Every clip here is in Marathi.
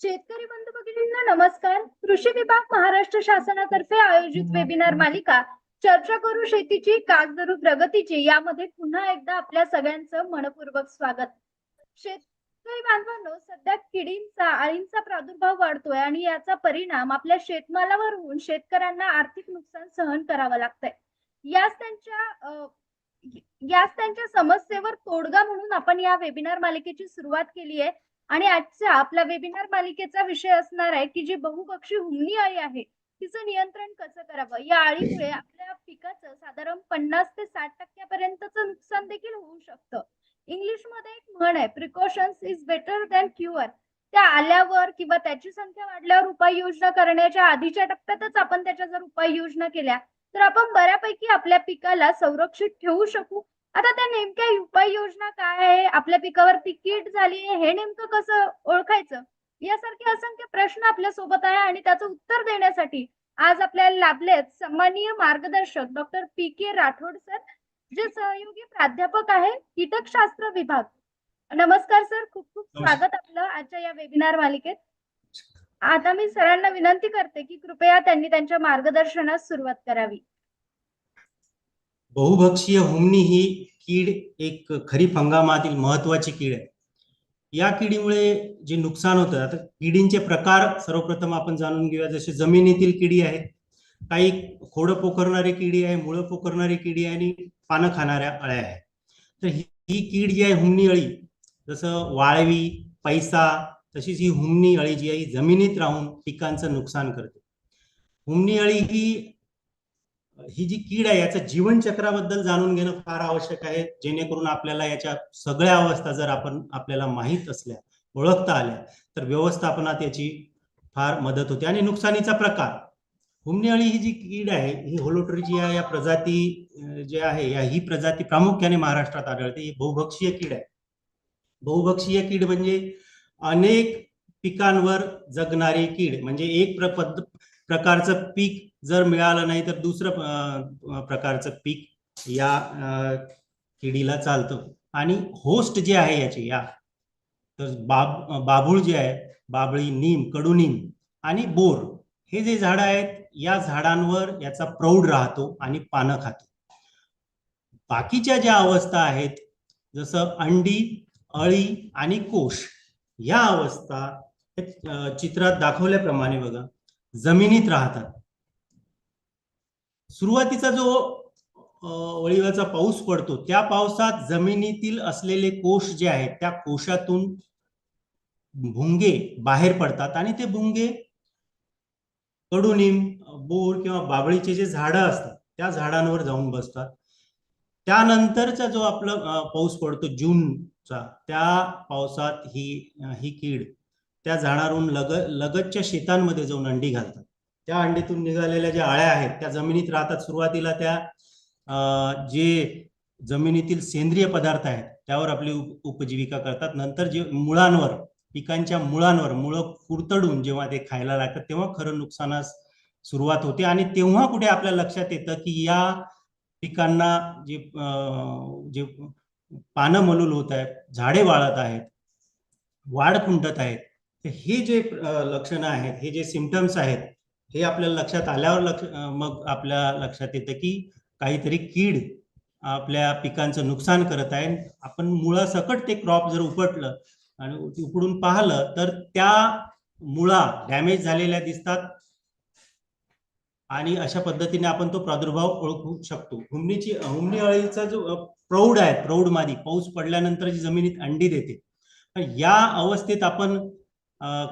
शेतकरी बंधू भगिनींना नमस्कार. कृषी विभाग महाराष्ट्र शासनातर्फे आयोजित वेबिनार मालिका चर्चा करू शेतीची कागदरू प्रगतीची यामध्ये पुन्हा एकदा आपल्या सगळ्यांचं मनपूर्वक स्वागत. शेतकरी बांधवांनो सध्या किडींचा आळींचा प्रादुर्भाव वाढतोय आणि याचा परिणाम आपल्या शेतमालावर होऊन शेतकऱ्यांना आर्थिक नुकसान सहन करावं लागतंय. याच त्यांच्या याच त्यांच्या समस्येवर तोडगा म्हणून आपण या वेबिनार मालिकेची सुरुवात केली आहे आणि आजच्या आपल्या वेबिनार मालिकेचा विषय असणार आहे की जी बहुपक्षी हुमणी अळी आहे तिचं नियंत्रण कसं करावं? या अळीमुळे आपल्या पिकाचं साधारण पन्नास ते साठ टक्क्यापर्यंतचं नुकसान देखील होऊ शकतं. इंग्लिशमध्ये एक म्हण आहे precautions is better than cure त्या आल्यावर किंवा त्याची संख्या वाढल्यावर उपाययोजना करण्याच्या आधीच्या टप्प्यातच आपण त्याच्या जर उपाययोजना केल्या तर आपण बऱ्यापैकी आपल्या पिकाला संरक्षित ठेवू शकू आता त्या नेमक्या उपाययोजना काय? आहे आपल्या पिकावरती कीड झाली आहे हे नेमकं कसं ओळखायचं? यासारखे असंख्य प्रश्न आपल्यासोबत आहे आणि त्याचं उत्तर देण्यासाठी आज आपल्याला लाभलेत सन्माननीय मार्गदर्शक doctor P K Rathod sir जे सहयोगी प्राध्यापक आहे कीटकशास्त्र विभाग. नमस्कार सर खूप खूप. स्वागत आपलं आजच्या या वेबिनार मालिकेत. आता मी सरांना विनंती करते की कृपया त्यांनी त्यांच्या मार्गदर्शनास सुरुवात करावी. बहुभक्षीय हुमणी ही कीड एक खरीप हंगामातील महत्वाची कीड आहे. या किडीमुळे जे नुकसान होतं आता किडींचे प्रकार सर्वप्रथम आपण जाणून घेऊया. जसे जमिनीतील किडी आहे काही खोडं पोखरणारी किडी आहे मुळं पोखरणारी किडी आहे आणि पानं खाणाऱ्या अळ्या आहेत. तर ही ही कीड जी आहे हुमणी अळी जसं वाळवी पैसा तशीच ही हुमणी अळी जी आहे ही जमिनीत राहून पिकांचं नुकसान करते. हुमणी अळी ही ही जी कीड आहे याच्या जीवनचक्राबद्दल जाणून घेणं फार आवश्यक आहे. जेणेकरून आपल्याला याच्या सगळ्या अवस्था जर आपण आपल्याला माहीत असल्या ओळखता आल्या तर व्यवस्थापनात याची फार मदत होते. आणि नुकसानीचा प्रकार. हुमणी अळी ही जी कीड आहे ही होलोट्रिजिया या प्रजाती जे आहे या ही प्रजाती प्रामुख्याने महाराष्ट्रात आढळते. ही बहुभक्षीय कीड आहे. बहुभक्षीय कीड म्हणजे अनेक पिकांवर जगणारी कीड म्हणजे एक प्रकारचं पीक जर मिळालं नाही तर दुसरं प्रकारचं पीक या किडीला चालतं. आणि होस्ट जे आहे याचे या तर बाब बाभूळ जे आहे बाबळी नीम कडुनीम आणि बोर हे जे झाडं आहेत या झाडांवर याचा प्रौढ राहतो आणि पानं खातो. बाकीच्या ज्या अवस्था आहेत जसं अंडी अळी आणि कोश या अवस्था चित्रात दाखवल्याप्रमाणे बघा जमिनीत राहतात. सुरुवातीचा जो वळीवाचा पाऊस पडतो त्या पावसात जमिनीतील असलेले कोश जे आहेत त्या कोशातून भुंगे बाहेर पडतात आणि ते भुंगे कडुनिम बोर किंवा बाबळीचे जे झाडं असतात त्या झाडांवर जाऊन बसतात. त्यानंतरचा जो आपला पाऊस पडतो जूनचा त्या पावसात ही ही कीड त्या झाडावरून लग लगतच्या शेतांमध्ये जाऊन अंडी घालतात. त्या अंडीतून निघालेल्या ज्या अळ्या आहेत त्या जमिनीत राहतात. सुरुवातीला त्या जे जमिनीतील सेंद्रिय पदार्थ आहेत त्यावर आपली उप- उपजीविका करतात. नंतर जे मुळांवर पिकांच्या मुळांवर मुळं कुरतडून जेव्हा ते खायला लागतात तेव्हा खरं नुकसानास सुरुवात होते. आणि तेव्हा कुठे आपल्या लक्षात येतं की या पिकांना जे जे पानं मलूल होत आहेत झाडे वाळत आहेत वाढ खुंटत आहेत हे जे लक्षणं आहेत हे जे सिमटम्स आहेत हे आपल्या लक्षात आल्यावर लक्ष मग आपल्या लक्षात येतं की काहीतरी कीड आपल्या पिकांचं नुकसान करत आहे. आपण मुळासकट ते क्रॉप जर उपटलं आणि उपडून पाहिलं तर त्या मुळा डॅमेज झालेल्या दिसतात. आणि अशा पद्धतीने आपण तो प्रादुर्भाव ओळखू शकतो. हुमणीची हुमणी अळीचा जो प्रौढ आहे प्रौढ मादी पाऊस पडल्यानंतर जी जमिनीत अंडी देते. या अवस्थेत आपण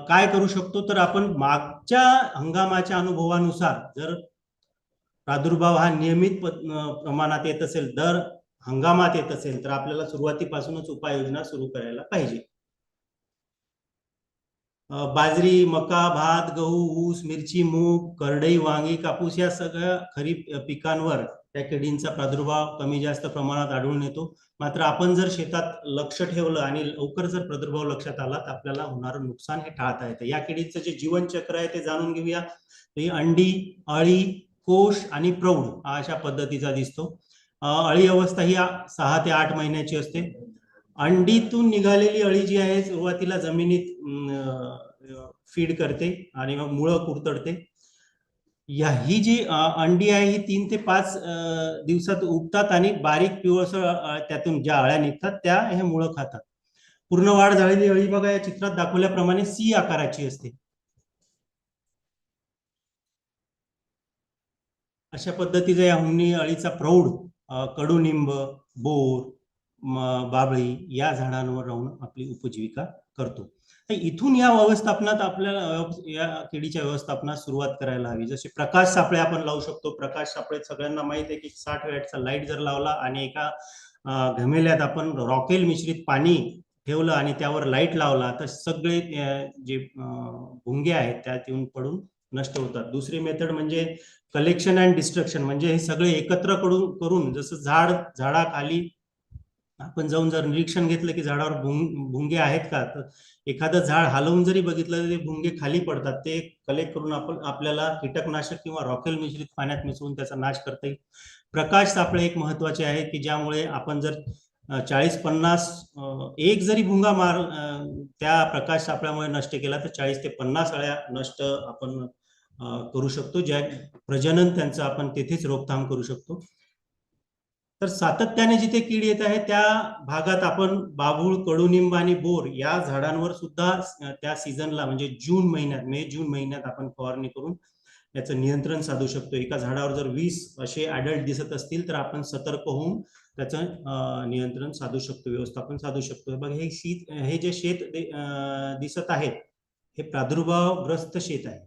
काय करू शकतो? तर आपण मागच्या हंगामाच्या अनुभवानुसार जर प्रादुर्भाव हा नियमित प्रमाणात येत असेल दर हंगामात येत असेल तर आपल्याला सुरुवातीपासूनच उपाययोजना सुरू करायला पाहिजे. बाजरी मका भात गहू ऊस मिरची मूग करडई वांगी कापूस या सगळ्या खरीप पिकांवर त्या किडींचा प्रादुर्भाव कमी जास्त प्रमाणात आढळून येतो. मात्र आपण जर शेतात लक्ष ठेवलं आणि लवकर जर प्रादुर्भाव लक्षात आला तर आपल्याला होणारं नुकसान हे टाळता येतं. या किडीचं जे जीवनचक्र आहे ते जाणून घेऊया. अंडी अळी कोश आणि प्रौढ हा अशा पद्धतीचा दिसतो. अळी अवस्था ही सहा ते आठ महिन्याची असते. अंडीतून निघालेली अळी जी आहे सुरुवातीला जमिनीत फीड करते आणि मग मुळं कुरतडते. या ही जी अंडी आहे ही तीन ते पाच दिवसात उगतात आणि बारीक पिवळसर त्यातून ज्या अळ्या निघतात त्या हे मुळं खातात. पूर्ण वाढ झालेली अळी बघा या चित्रात दाखवल्याप्रमाणे सी आकाराची असते. अशा पद्धतीचा या हुमणी अळीचा प्रौढ कडुनिंब बोर बाबळी या झाडांवर राहून आपली उपजीविका करतो. इथून या व्यवस्थापनात आपल्याला या किडीच्या व्यवस्थापनात सुरुवात करायला हवी. जसे प्रकाश सापळे आपण लावू शकतो. प्रकाश सापळे सगळ्यांना माहीत आहे की साठ वॅटचा लाइट जर लावला आणि एका घमेल्यात आपण रॉकेल मिश्रित पाणी ठेवलं आणि त्यावर लाइट लावला तर सगळे जे भुंगे आहेत त्यात येऊन पडून नष्ट होतात. दुसरी मेथड म्हणजे कलेक्शन अँड डिस्ट्रक्शन. म्हणजे हे सगळे एकत्र करून करून जसं झाड झाडाखाली आपण जाऊन जर निरीक्षण घेतलं की झाडावर भुंग भुंगे आहेत का तर एखादं झाड हलवून जरी बघितलं तरी भुंगे खाली पडतात. ते कलेक्ट करून आपण आपल्याला कीटकनाशक किंवा रॉकेल मिश्रित पाण्यात मिसळून त्याचा नाश करता येईल. प्रकाश सापळे एक महत्त्वाचे आहे की ज्यामुळे आपण जर चाळीस पन्नास एक जरी भुंगा मार त्या प्रकाश सापळ्यामुळे नष्ट केला तर चाळीस ते पन्नास अळ्या नष्ट आपण करू शकतो. ज्या प्रजनन त्यांचं आपण तेथेच रोकथाम करू शकतो. तर सातत्याने जिथे कीड येत आहे त्या भागात आपण बाभूळ कडुनिंब आणि बोर या झाडांवर सुद्धा त्या सीझनला म्हणजे जून महिन्यात मे जून महिन्यात आपण फवारणी करून याचं नियंत्रण साधू शकतो. एका झाडावर जर वीस असे अडल्ट दिसत असतील तर आपण सतर्क होऊन त्याचं नियंत्रण साधू शकतो व्यवस्थापन साधू शकतो. बघ हे शीत हे जे शेत दिसत आहेत हे प्रादुर्भावग्रस्त शेत आहे.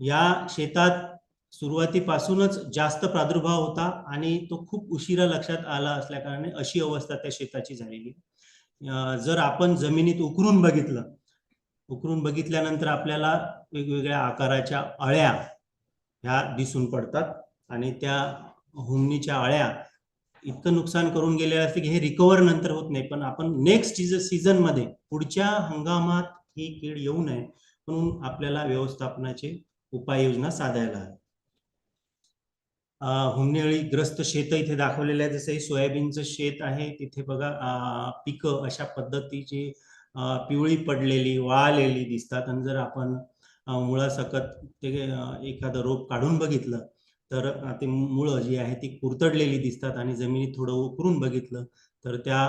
या शेतात सुरुवातीपासूनच जास्त प्रादुर्भाव होता आणि तो खूप उशिरा लक्षात आला असल्याकारणे अशी अवस्था त्या शेताची झालेली. जर आपण जमिनीत उकरून बघितलं उकरून बघितल्यानंतर आपल्याला वेगवेगळ्या आकाराच्या अळ्या ह्या दिसून पडतात आणि त्या हुमणीच्या अळ्या इतकं नुकसान करून गेलेलं असते की हे रिकवर नंतर होत नाही. पण आपण नेक्स्ट सीझनमध्ये पुढच्या हंगामात ही कीड येऊ नये म्हणून आपल्याला व्यवस्थापनाचे उपाययोजना साधायला हवी. ग्रस्त शेत इथे दाखवलेले आहे जसं सोयाबीनचं शेत आहे तिथे बघा पिक पिकं अशा पद्धतीची पिवळी पडलेली वाळलेली दिसतात. आणि जर आपण मुळासकत मुळासकट ते एखादं रोप काढून बघितलं तर ते मुळं जी आहे ती कुरतडलेली दिसतात आणि जमिनीत थोडं उकरून बघितलं तर त्या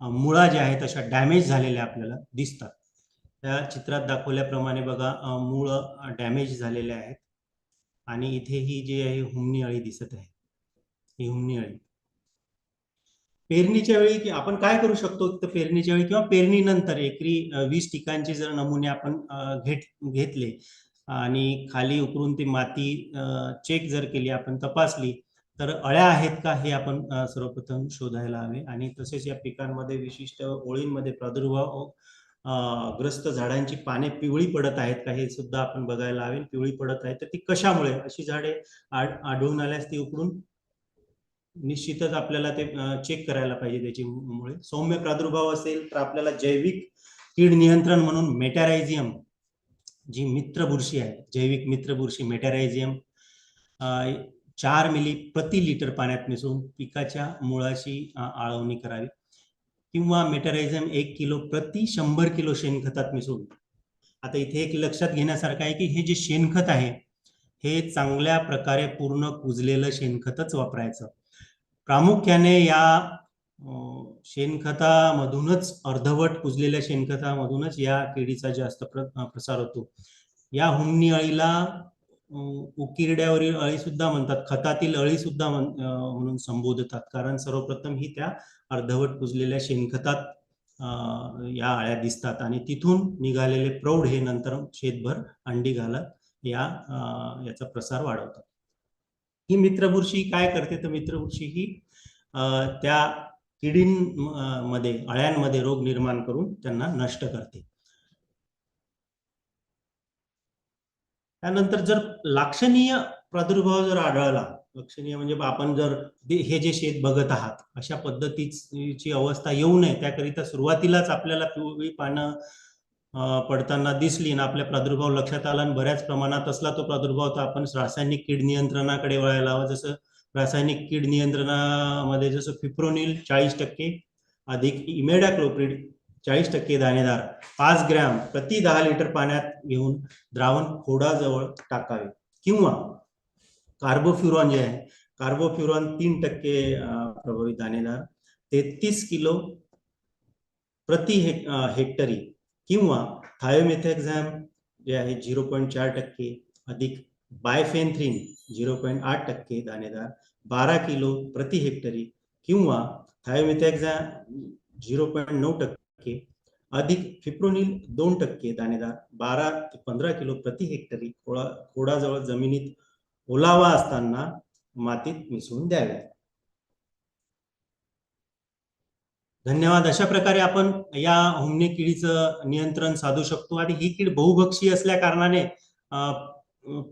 मुळा ज्या आहेत अशा डॅमेज झालेल्या आपल्याला दिसतात. त्या चित्रात दाखवल्याप्रमाणे बघा मुळं डॅमेज झालेले आहेत. आणि इथे ही जी आहे हुमणी अळी दिसत आहे. ही हुमणी अळी. पेरणीच्या वेळी की आपण काय करू शकतो? तर पेरणीच्या वेळी किंवा पेरणीनंतर एकरी वीस ठिकाणचे जर नमुने आपण घेत घेतले आणि खाली उकरून ती माती चेक जर केली आपण तपासली तर अळ्या आहेत का? हे आपण सर्वप्रथम शोधायला हवे. आणि तसेच या पिकांमध्ये विशिष्ट ओळींमध्ये प्रादुर्भाव ग्रस्त झाडांची पाने पिवळी पडत आहेत का हे सुद्धा आपण बघायला हवे. पिवळी पडत आहेत. तर ती कशामुळे? अशी झाडे आढळून आल्यास ती उकडून? निश्चितच आपल्याला ते चेक करायला पाहिजे त्याच्यामुळे. सौम्य प्रादुर्भाव असेल तर आपल्याला जैविक कीड नियंत्रण म्हणून मेटॅरायझियम जी मित्र बुरशी आहे जैविक मित्र बुरशी मेटॅरायझियम चार मिली प्रति लिटर पाण्यात मिसळून पिकाच्या मुळाशी आळवणी करावी. किंवा मेटरायझम एक किलो प्रति शंभर किलो शेणखतात मिसळून आता इथे एक लक्षात घेण्यासारखं आहे की हे जे शेणखत आहे हे चांगल्या प्रकारे पूर्ण कुजलेलं शेणखतच वापरायचं. प्रामुख्याने या शेणखतामधूनच अर्धवट कुजलेल्या शेणखतामधूनच या किडीचा जास्त प्र- प्रसार होतो. या हुमणी अळीला उकिरड्यावरील अळी सुद्धा म्हणतात. खतातील अळी सुद्धा म्हणून संबोधतात. कारण सर्वप्रथम ही त्या अर्धवट कुजलेल्या शेणखतात या अळ्या दिसतात आणि तिथून निघालेले प्रौढ हे नंतर शेतभर अंडी घालत या अं, याचा प्रसार वाढवतात. ही मित्रबुरशी काय करते? तर मित्रबुरशी ही अं, त्या किडींमध्ये अळ्यांमध्ये रोग निर्माण करून त्यांना नष्ट करते. त्यानंतर जर लाक्षणीय प्रादुर्भाव जर आढळला लक्षणीय म्हणजे आपण जर हे जे शेत बघत आहात अशा पद्धतीची अवस्था येऊ नये त्याकरिता सुरुवातीलाच आपल्याला पिवळी पानं पडताना दिसली ना आपल्या प्रादुर्भाव लक्षात आला आणि बऱ्याच प्रमाणात असला तो प्रादुर्भाव तर आपण रासायनिक कीड नियंत्रणाकडे वळायला हवा. जसं रासायनिक कीड नियंत्रणामध्ये जसं फिप्रोनिल चाळीस टक्के अधिक इमेडाक्लोप्रिड चाळीस टक्के दाणेदार पाच ग्रॅम प्रति दहा लिटर पाण्यात घेऊन द्रावण खोडाजवळ टाकावे. किंवा कार्बोफ्युरॉन जे आहे कार्बोफ्युरॉन तीन टक्के प्रभावित प्रभावी दाणेदार तेहतीस किलो प्रति हेक हेक्टरी किंवा थायोमेथॅक्झॅम जे आहे झिरो पॉईंट चार टक्के अधिक बायफेनथ्रिन झिरो पॉईंट आठ टक्के दाणेदार बारा किलो प्रति हेक्टरी किंवा थायोमेथॅक्झॅम झिरो पॉईंट नऊ टक्के अधिक फिप्रोनिल दोन टक्के दाणेदार बारा ते पंधरा किलो प्रति हेक्टरी खोडा खोडाजवळ जमिनीत ओलावा असताना मातीत मिसळून द्यावे. धन्यवाद. अशा प्रकारे आपण या होमने किडीचं नियंत्रण साधू शकतो आणि ही कीड बहुभक्षी असल्या कारणाने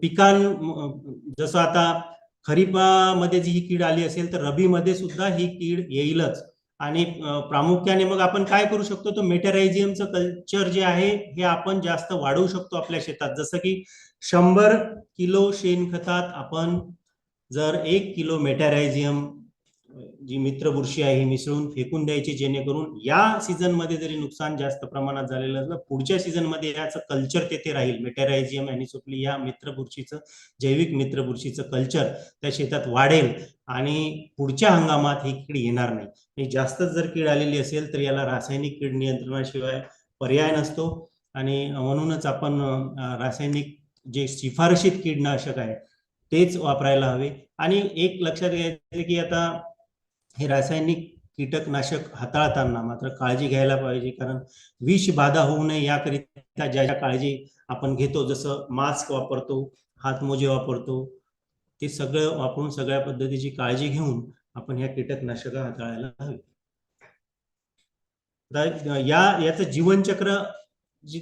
पिकां जसं आता खरीपामध्ये जी ही कीड आली असेल तर रबीमध्ये सुद्धा ही कीड येईलच. आणि प्रामुख्याने मग आपण काय करू शकतो? तर मेटेरायझियमचं कल्चर जे आहे हे आपण जास्त वाढवू शकतो आपल्या शेतात. जसं की शंभर किलो शेणखतात आपण जर एक किलो मेटॅरायझियम जी मित्र बुरशी आहे ही मिसळून फेकून द्यायची जेणेकरून या सीझनमध्ये जरी नुकसान जास्त प्रमाणात झालेलं असलं पुढच्या सीझनमध्ये याचं कल्चर तेथे राहील. मेटॅरायझियम आणि सुपली या मित्र बुरशीचं जैविक मित्र बुरशीचं कल्चर त्या शेतात वाढेल आणि पुढच्या हंगामात ही कीड येणार नाही. आणि जास्तच जर कीड आलेली असेल तर याला रासायनिक कीड नियंत्रणाशिवाय पर्याय नसतो. आणि म्हणूनच आपण रासायनिक जे शिफारशीत कीडनाशक आहे तेच वापरायला हवे. आणि एक लक्षात घ्यायचं की आता हे रासायनिक कीटकनाशक हाताळताना मात्र काळजी घ्यायला पाहिजे कारण विष बाधा होऊ नये याकरिता ज्या ज्या काळजी आपण घेतो जसं मास्क वापरतो हातमोजे वापरतो ते सगळं वापरून सगळ्या पद्धतीची काळजी घेऊन आपण ह्या कीटकनाशक हाताळायला हवी. या याचं जीवनचक्र जी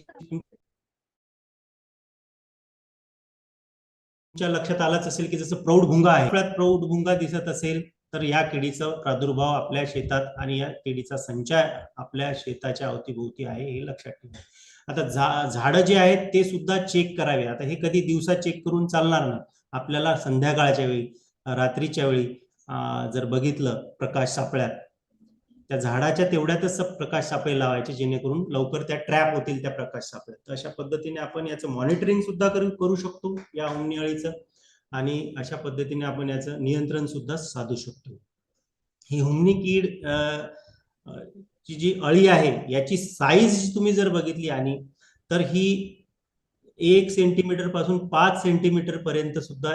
तुमच्या लक्षात आलंच असेल की जसं प्रौढ भुंगा आहे प्रौढ भुंगा दिसत असेल तर या किडीचा प्रादुर्भाव आपल्या शेतात आणि या किडीचा संचय आपल्या शेताच्या अवतीभोवती आहे हे लक्षात ठेवा. आता झा झाडं जे आहेत ते सुद्धा चेक करावे. आता हे कधी दिवसा चेक करून चालणार ना आपल्याला संध्याकाळच्या वेळी रात्रीच्या वेळी जर बघितलं प्रकाश सापळ्यात त्या झाडाच्या तेवढ्यातच प्रकाश सापळे लावायचे जेणेकरून लवकर त्या ट्रॅप होतील त्या प्रकाश सापळ्यात तर अशा पद्धतीने आपण याचं मॉनिटरिंग सुद्धा करू शकतो या हुमणी अळीचं आणि अशा पद्धतीने आपण याचं नियंत्रण सुद्धा साधू शकतो. ही हुमणी कीड ची जी अळी आहे याची साईज तुम्ही जर बघितली आणि तर ही एक सेंटीमीटरपासून पाच सेंटीमीटर पर्यंत सुद्धा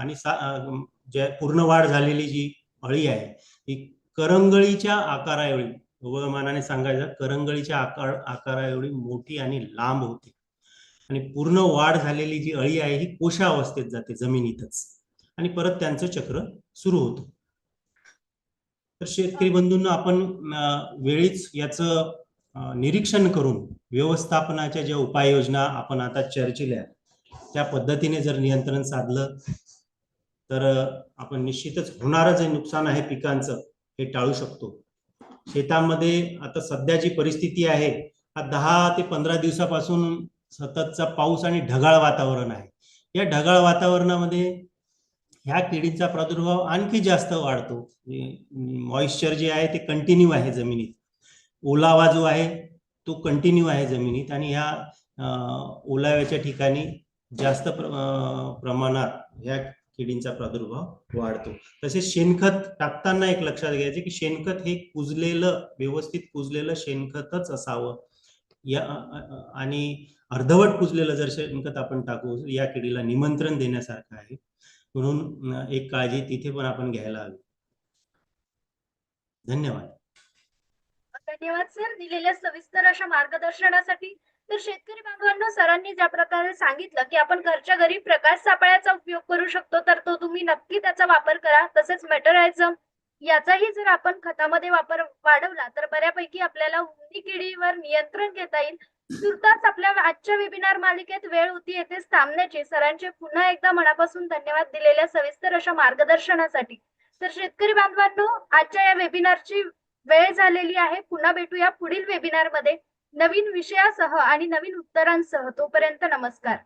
आणि सा- पूर्ण वाढ झालेली जी अळी आहे ही करंगळीच्या आकाराएवढी एवढी सांगायचं करंगळीच्या आकार आकारा एवढी मोठी आणि लांब होते. आणि पूर्ण वाढ झालेली जी अळी आहे ही कोशा अवस्थेत जाते जमिनीतच. आणि परत त्यांचं चक्र सुरू होतं. तर शेतकरी बंधूंना आपण वेळीच याचं निरीक्षण करून व्यवस्थापनाच्या ज्या उपाययोजना आपण आता चर्चिल्या त्या पद्धतीने जर नियंत्रण साधलं तर आपण निश्चितच होणारं जे नुकसान आहे पिकांचं हे टाळू शकतो. शेतामध्ये आता सध्या जी परिस्थिती आहे हा दहा ते पंधरा दिवसापासून सततचा पाऊस आणि ढगाळ वातावरण आहे. या ढगाळ वातावरणामध्ये ह्या किडींचा प्रादुर्भाव आणखी जास्त वाढतो. मॉइश्चर जे आहे ते कंटिन्यू आहे जमिनीत. ओलावा जो आहे तो कंटिन्यू आहे जमिनीत आणि ह्या ओलाव्याच्या ठिकाणी जास्त प्र- प्रमाणात ह्या किडींचा प्रादुर्भाव वाढतो. तसेच शेणखत टाकताना एक लक्षात घ्यायचे की शेणखत हे कुजलेलं व्यवस्थित कुजलेलं शेणखतच असावं. या आणि अर्धवट कुजलेलं जर शेणखत आपण टाकू या किडीला निमंत्रण देण्यासारखं आहे. म्हणून एक काळजी तिथे पण आपण घ्यायला हवी. धन्यवाद. धन्यवाद सर दिलेल्या सविस्तर अशा मार्गदर्शनासाठी तर शेतकरी बांधवांनो सरांनी ज्या प्रकारे सांगितलं की आपण घरच्या घरी प्रकाश सापळ्याचा उपयोग करू शकतो तर तो तुम्ही नक्की त्याचा वापर करा. तसेच मेटरायझम याचाही जर आपण खतामध्ये वापर वाढवला तर बऱ्यापैकी आपल्याला उंदी किडीवर नियंत्रण घेता येईल. तुर्तास आपल्या आजच्या वेबिनार मालिकेत वेळ होती येथेच थांबण्याचे. सरांचे पुन्हा एकदा मनापासून धन्यवाद दिलेल्या सविस्तर अशा मार्गदर्शनासाठी. तर शेतकरी बांधवांनो आजच्या या वेबिनारची वेळ झालेली आहे. पुन्हा भेटूया पुढील वेबिनारमध्ये. नवीन विषयासह आणि नवीन उत्तरांसह तोपर्यंत नमस्कार.